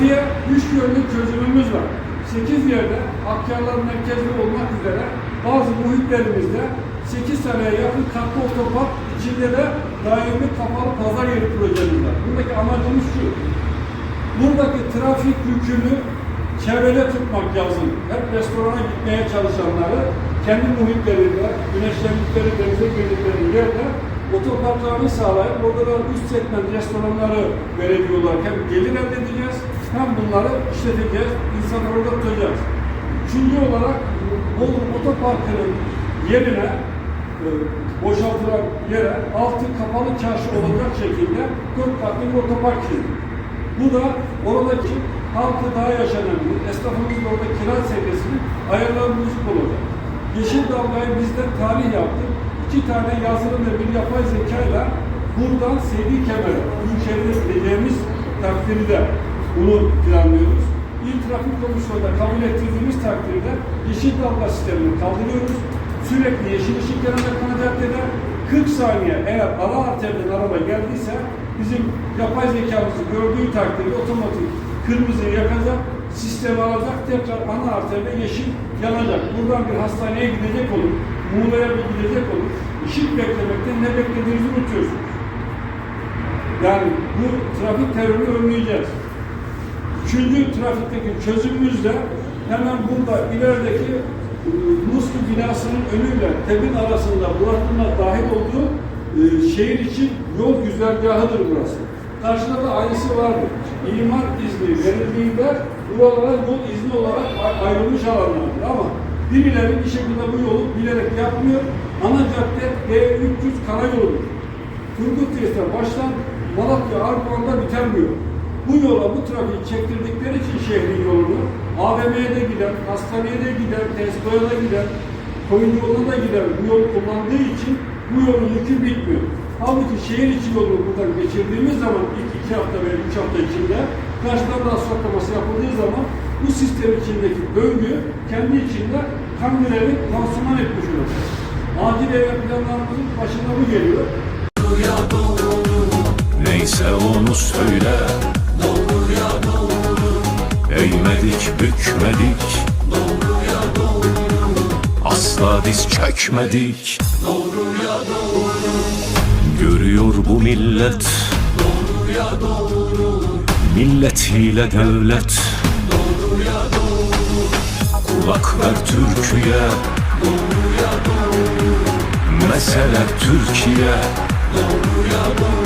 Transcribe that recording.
Trafiğe üç yönlü çözümümüz var. 8 yerde Akyarlar merkezi olmak üzere bazı muhitlerimizde 8 taneye yakın katlı otopark içinde de daimi kapalı pazar yeri projemiz var. Buradaki amacımız şu. Buradaki trafik yükünü çevrede tutmak lazım. Hep restorana gitmeye çalışanları kendi muhitlerinde, güneşlendikleri, denize girdikleri yerde otoparklarını sağlayıp orada da üst segment restoranları veriyorlar. Hem gelir elde edeceğiz, hem bunları işleteceğiz, insanları orada tutacağız. Üçüncü olarak Bolu Otoparkı'nın yerine e, boşaltılan yere altı kapalı çarşı olacak şekilde dört katlı bir otopark çizdik. Bu da oradaki halkı daha yaşanabilir, esnafımızın orada kira seviyesini ayarlamamız olacak. Yeşil Dalga'yı bizden tarih yaptık. İki tane yazılım ve bir yapay zekayla buradan Seydi Kemer'e, Büyükşehir'e gideceğimiz takdirde bunu planlıyoruz. İl Trafik Komisyonu'nda kabul ettirdiğimiz takdirde yeşil dalga sistemini kaldırıyoruz. Sürekli yeşil ışık yanacak ana caddede 40 saniye eğer ara arterden araba geldiyse bizim yapay zekamızı gördüğü takdirde otomatik kırmızıyı yakacak, sistemi alacak, tekrar ana arterde yeşil yanacak. Buradan bir hastaneye gidecek olur, Muğla'ya bir gidecek olur. Işık beklemekten ne beklediğinizi unutuyorsunuz. Yani bu trafik terörünü önleyeceğiz. Üçüncü trafikteki çözümümüz de hemen burada ilerideki e, Muslu binasının önüyle TEB'in arasında Burak'ın dahil olduğu e, şehir için yol güzergahıdır burası. Karşıda da aynısı vardır. İmar izni verildiğinde buralara yol izni olarak ay- ayrılmış alanlardır ama birileri bir şekilde bu yolu bilerek yapmıyor. Ana cadde B300 karayoludur. Turgut Reis'ten baştan Malatya Arpahan'da bitermiyor. Bu yola bu trafiği çektirdikleri için şehrin yolunu AVM'ye de giden, hastaneye de giden, Testo'ya da giden, koyun yoluna da giden bu yol kullandığı için bu yolun yükü bitmiyor. Halbuki şehir içi yolunu buradan geçirdiğimiz zaman ilk iki hafta veya üç hafta içinde karşıdan da asfaltlaması yapıldığı zaman bu sistem içindeki döngü kendi içinde kan görevi pansuman etmiş olacak. Acil ev planlarımızın başında bu geliyor. Neyse onu söyle Eğmedik bükmedik. Doğruya doğru Asla diz çekmedik Doğruya doğru Görüyor bu millet. Doğruya doğru Milletiyle devlet. Doğruya doğru Kulak ver Türkiye. Doğruya doğru Mesele Türkiye. Doğruya doğru